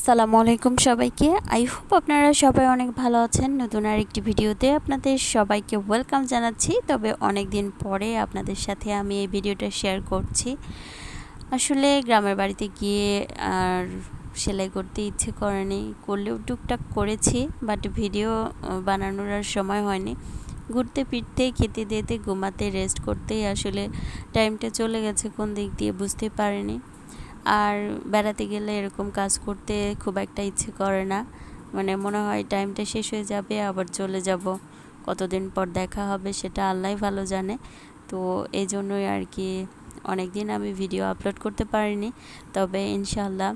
আসসালামু আলাইকুম সবাইকে। আই হোপ আপনারা সবাই অনেক ভালো আছেন। নতুন আর একটি ভিডিওতে আপনাদের সবাইকে ওয়েলকাম জানাচ্ছি। তবে অনেক দিন পরে আপনাদের সাথে আমি এই ভিডিওটা শেয়ার করছি। আসলে গ্রামের বাড়িতে গিয়ে আর সেলাই করতে ইচ্ছে করেনি করলেও টুকটাক করেছি বাট ভিডিও বানানোর আর সময় হয়নি। ঘুরতে ফিরতে, খেতে দিতে, ঘুমাতে রেস্ট করতেই আসলে টাইমটা চলে গেছে, কোন দিক দিয়ে বুঝতে পারিনি। আর বেড়াতে গেলে এরকম কাজ করতে খুব একটা ইচ্ছে করে না। মানে মনে হয় টাইমটা শেষ হয়ে যাবে, আবার চলে যাব। কতদিন পর দেখা হবে সেটা আল্লাহ ভালো জানে। তো এই জন্যই আর কি অনেক দিন আমি ভিডিও আপলোড করতে পারিনি। তবে ইনশাল্লাহ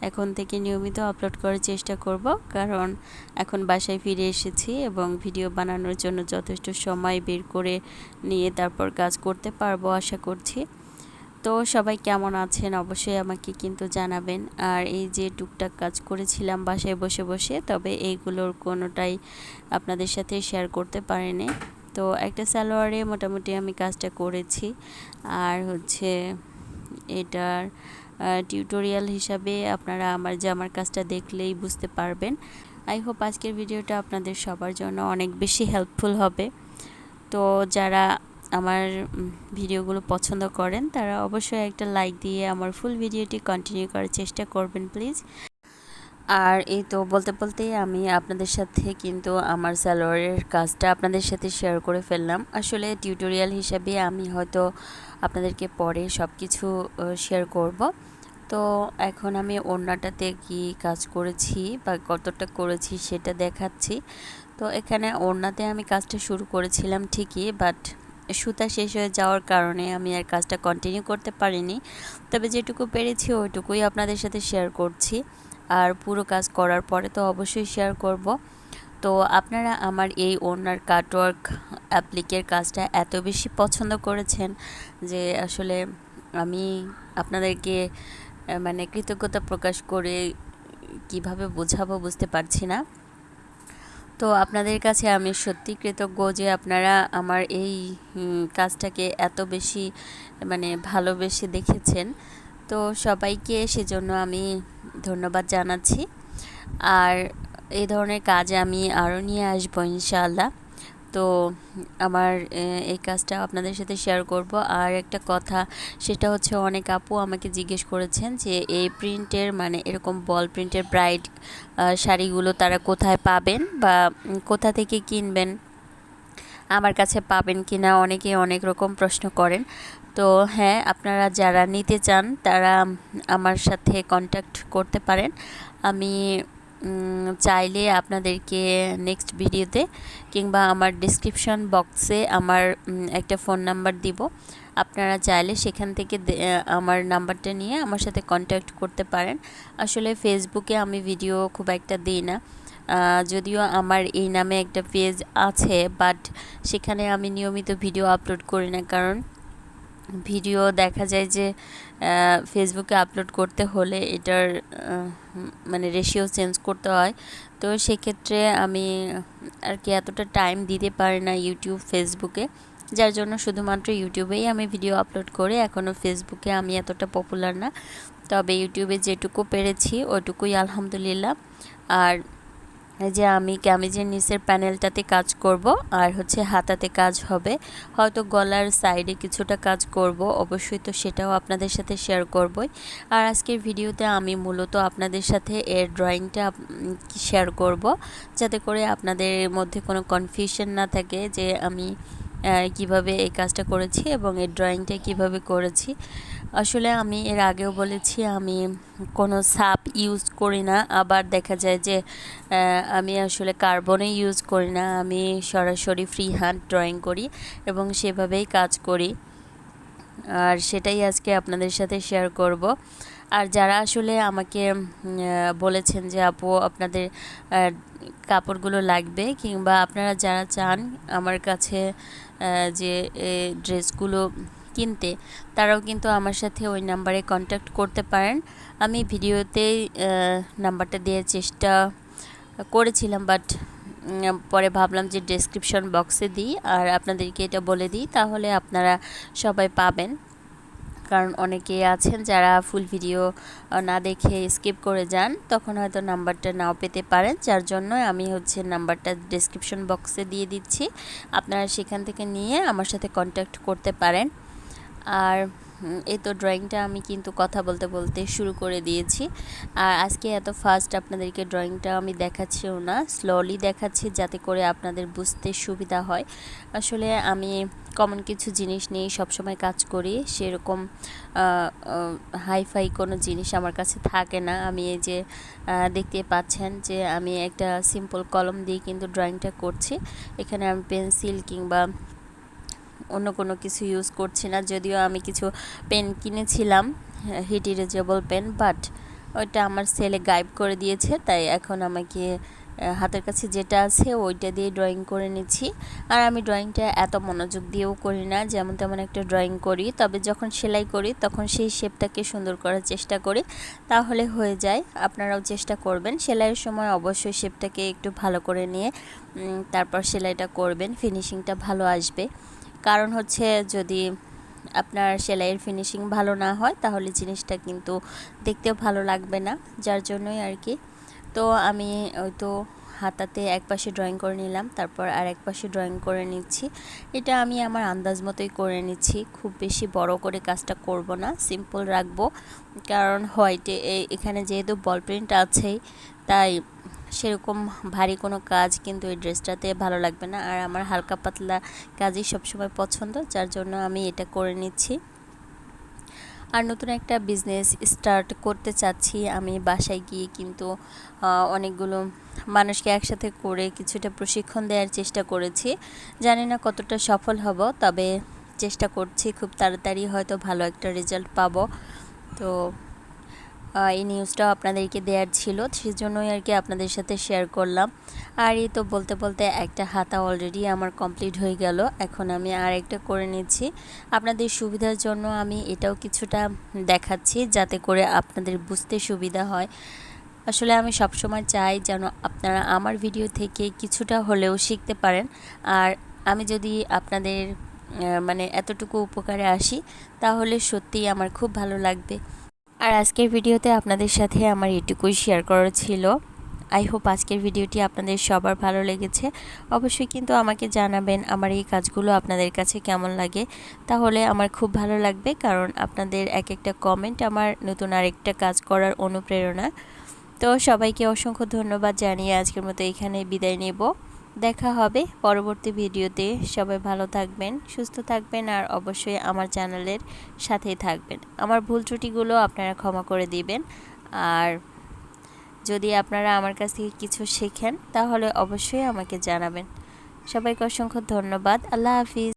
এখন থেকে নিয়মিত আপলোড করার চেষ্টা করব। কারণ এখন বাসায় ফিরে এসেছি এবং ভিডিও বানানোর জন্য যথেষ্ট সময় বের করে নিয়ে তারপর কাজ করতে পারব আশা করছি। তো সবাই কেমন আছেন অবশ্যই আমাকে কিন্তু জানাবেন। আর এই যে টুকটাক কাজ করেছিলাম বাসায় বসে বসে, তবে এইগুলোর কোনোটাই আপনাদের সাথে শেয়ার করতে পারেনি। তো একটা সালোয়ারে মোটামুটি আমি কাজটা করেছি। আর হচ্ছে এটার টিউটোরিয়াল হিসাবে আপনারা আমার যে আমার কাজটা দেখলেই বুঝতে পারবেন। আই হোপ আজকের ভিডিওটা আপনাদের সবার জন্য অনেক বেশি হেল্পফুল হবে। তো যারা আমার ভিডিওগুলো পছন্দ করেন, তারা অবশ্যই একটা লাইক দিয়ে আমার ফুল ভিডিওটি কন্টিনিউ করার চেষ্টা করবেন প্লিজ আর এই তো বলতে বলতেই আমি আপনাদের সাথে কিন্তু আমার স্যালোয়ারের কাজটা আপনাদের সাথে শেয়ার করে ফেললাম। আসলে টিউটোরিয়াল হিসাবে আমি হয়তো আপনাদেরকে পরে সব কিছু শেয়ার করব। তো এখন আমি ওড়নাটাতে কি কাজ করেছি বা কতটা করেছি সেটা দেখাচ্ছি। তো এখানে ওড়নাতে আমি কাজটা শুরু করেছিলাম ঠিকই বাট সুতা শেষ হয়ে যাওয়ার কারণে আমি আর কাজটা কন্টিনিউ করতে পারিনি। তবে যেটুকু পেরেছি ওইটুকুই আপনাদের সাথে শেয়ার করছি। আর পুরো কাজ করার পরে তো অবশ্যই শেয়ার করব। তো আপনারা আমার এই ওনার কাটওয়ার্ক অ্যাপ্লিকের কাজটা এত বেশি পছন্দ করেছেন যে আসলে আমি আপনাদেরকে মানে কৃতজ্ঞতা প্রকাশ করে কীভাবে বোঝাবো বুঝতে পারছি না। তো আপনাদের কাছে আমি সত্যি কৃতজ্ঞ যে আপনারা আমার এই কাজটাকে এত বেশি মানে ভালোবেসে দেখেছেন। তো সবাইকে সেজন্য আমি ধন্যবাদ জানাচ্ছি। আর এই ধরনের কাজ আমি আরও নিয়ে আসব ইনশাআল্লাহ। তো আমার এই কাজটা আপনাদের সাথে শেয়ার করব। আর একটা কথা, সেটা হচ্ছে অনেক আপু আমাকে জিজ্ঞেস করেছেন যে, এই প্রিন্টের মানে এরকম বল প্রিন্টের ব্রাইড শাড়িগুলো তারা কোথায় পাবেন বা কোথা থেকে কিনবেন? আমার কাছে পাবেন কি না অনেকে অনেক রকম প্রশ্ন করেন। তো হ্যাঁ আপনারা যারা নিতে চান, তারা আমার সাথে কন্ট্যাক্ট করতে পারেন। আমি চাইলে আপনাদেরকে নেক্সট ভিডিওতে কিংবা আমার ডিসক্রিপশন বক্সে আমার একটা ফোন নাম্বার দিব। আপনারা চাইলে সেখান থেকে আমার নাম্বারটা নিয়ে আমার সাথে কন্ট্যাক্ট করতে পারেন। আসলে ফেসবুকে আমি ভিডিও খুব একটা দিই না। যদিও আমার এই নামে একটা পেজ আছে বাট সেখানে আমি নিয়মিত ভিডিও আপলোড করি না, কারণ ভিডিও দেখা যায় যে ফেসবুকে আপলোড করতে হলে এটার মানে রেশিও চেঞ্জ করতে হয়। তো সেক্ষেত্রে আমি আর কি এতটা টাইম দিতে পারি না ইউটিউব ফেসবুকে যার জন্য শুধুমাত্র ইউটিউবেই আমি ভিডিও আপলোড করি। এখনও ফেসবুকে আমি এতটা পপুলার না। তবে ইউটিউবে যেটুকু পেরেছি ওইটুকুই আলহামদুলিল্লাহ। আর যে আমি ক্যামিজের নিচের প্যানেলটাতে কাজ করব, আর হচ্ছে হাতাতে কাজ হবে। হয়তো গলার সাইডে কিছুটা কাজ করব, অবশ্যই তো সেটাও আপনাদের সাথে শেয়ার করবই। আর আজকের ভিডিওতে আমি মূলত আপনাদের সাথে এর ড্রয়িংটা শেয়ার করব, যাতে করে আপনাদের মধ্যে কোনো কনফিউশন না থাকে যে আমি কীভাবে এই কাজটা করেছি এবং এই ড্রয়িংটা কীভাবে করেছি। আসলে আমি এর আগেও বলেছি, আমি কোনো সাপ ইউজ করি না। আবার দেখা যায় যে আমি আসলে কার্বনে ইউজ করি না। আমি সরাসরি ফ্রি হ্যান্ড ড্রয়িং করি এবং সেভাবেই কাজ করি। আর সেটাই আজকে আপনাদের সাথে শেয়ার করব। আর যারা আসলে আমাকে বলেছেন যে, আপু, আপনাদের কাপড়গুলো লাগবে কিংবা আপনারা যারা চান আমার কাছে যে ড্রেসগুলো কিনতে, তারাও কিন্তু আমার সাথে ওই নাম্বারে কন্ট্যাক্ট করতে পারেন। আমি ভিডিওতেই নাম্বারটা দেওয়ার চেষ্টা করেছিলাম বাট পরে ভাবলাম যে ডেসক্রিপশন বক্সে দিই, আর আপনাদেরকে এটা বলে দিই, তাহলে আপনারা সবাই পাবেন। কারণ অনেকেই আছেন যারা ফুল ভিডিও না দেখে স্কিপ করে যান, তখন হয়তো নাম্বারটা নাও পেতে পারেন, যার জন্য আমি হচ্ছে নাম্বারটা ডিসক্রিপশন বক্সে দিয়ে দিচ্ছি। আপনারা সেখান থেকে নিয়ে আমার সাথে কন্ট্যাক্ট করতে পারেন। আর এই তো ড্রয়িংটা আমি কিন্তু কথা বলতে বলতে শুরু করে দিয়েছি। আর আজকে এত ফাস্ট আপনাদেরকে ড্রয়িংটা আমি দেখাচ্ছিও না স্লোলি দেখাচ্ছি যাতে করে আপনাদের বুঝতে সুবিধা হয়। আসলে আমি কমন কিছু জিনিস নিয়েই সবসময় কাজ করি, সেরকম হাইফাই কোনো জিনিস আমার কাছে থাকে না। আমি এই যে দেখতে পাচ্ছেন যে আমি একটা সিম্পল কলম দিয়ে কিন্তু ড্রয়িংটা করছি। এখানে আমি পেন্সিল কিংবা অন্য কোনো কিছু ইউজ করছি না, যদিও আমি কিছু পেন কিনেছিলাম হিট ইরেজেবল পেন বাট ওইটা আমার ছেলে গাইব করে দিয়েছে, তাই এখন আমাকে হাতের কাছে যেটা আছে ওইটা দিয়ে ড্রয়িং করে নিচ্ছি। আর আমি ড্রয়িংটা এত মনোযোগ দিয়েও করি না, যেমন তেমন একটা ড্রয়িং করি, তবে যখন সেলাই করি তখন সেই শেপটাকে সুন্দর করার চেষ্টা করি, তাহলে হয়ে যায়, আপনারাও চেষ্টা করবেন। সেলাইয়ের সময় অবশ্যই শেপটাকে একটু ভালো করে নিয়ে তারপর সেলাইটা করবেন ফিনিশিংটা ভালো আসবে। কারণ হচ্ছে যদি আপনার সেলাইয়ের ফিনিশিং ভালো না হয়, তাহলে জিনিসটা কিন্তু দেখতেও ভালো লাগবে না, যার জন্যই আর কি। তো আমি ওই তো হাতাতে এক পাশে ড্রয়িং করে নিলাম, তারপর আর এক পাশে ড্রয়িং করে নিচ্ছি। এটা আমি আমার আন্দাজ মতোই করে নিচ্ছি, খুব বেশি বড় করে কাজটা করব না সিম্পল রাখব। কারণ হোয়াইটে এখানে যেহেতু বল প্রিন্ট আছেই, তাই সেরকম ভারী কোনো কাজ কিন্তু এই ড্রেসটাতে ভালো লাগবে না। আর আমার হালকা পাতলা কাজই সবসময় পছন্দ, যার জন্য আমি এটা করে নিচ্ছি। আর নতুন একটা বিজনেস স্টার্ট করতে চাচ্ছি। আমি বাসায় গিয়ে কিন্তু অনেকগুলো মানুষকে একসাথে করে কিছুটা প্রশিক্ষণ দেওয়ার চেষ্টা করেছি। জানি না কতটা সফল হব, তবে চেষ্টা করছি। খুব তাড়াতাড়ি হয়তো ভালো একটা রেজাল্ট পাবো। তো এই নিউজটাও আপনাদেরকে দেওয়ার ছিল, সেজন্যই আর কি আপনাদের সাথে শেয়ার করলাম। আর এই তো বলতে বলতে একটা হাতা অলরেডি আমার কমপ্লিট হয়ে গেল। এখন আমি আর একটা করে নিচ্ছি। আপনাদের সুবিধার জন্য আমি এটাও কিছুটা দেখাচ্ছি, যাতে করে আপনাদের বুঝতে সুবিধা হয়। আসলে আমি সবসময় চাই যেন আপনারা আমার ভিডিও থেকে কিছুটা হলেও শিখতে পারেন। আর আমি যদি আপনাদের মানে এতটুকু উপকারে আসি, তাহলে সত্যিই আমার খুব ভালো লাগবে। আর আজকের ভিডিওতে আপনাদের সাথে আমার এটুকুই শেয়ার করার ছিল। আই হোপ আজকের ভিডিওটি আপনাদের সবার ভালো লেগেছে। অবশ্যই কিন্তু আমাকে জানাবেন আমার এই কাজগুলো আপনাদের কাছে কেমন লাগে। তাহলে আমার খুব ভালো লাগবে কারণ আপনাদের এক একটা কমেন্ট আমার নতুন আরেকটা কাজ করার অনুপ্রেরণা। তো সবাইকে অসংখ্য ধন্যবাদ জানিয়ে আজকের মতো এখানে বিদায় নেব। দেখা হবে পরবর্তী ভিডিওতে। সবাই ভালো থাকবেন, সুস্থ থাকবেন আর অবশ্যই আমার চ্যানেলের সাথেই থাকবেন। আমার ভুল ত্রুটিগুলো আপনারা ক্ষমা করে দিবেন। আর যদি আপনারা আমার কাছ থেকে কিছু শেখেন, তাহলে অবশ্যই আমাকে জানাবেন। সবাইকে অসংখ্য ধন্যবাদ। আল্লাহ হাফিজ।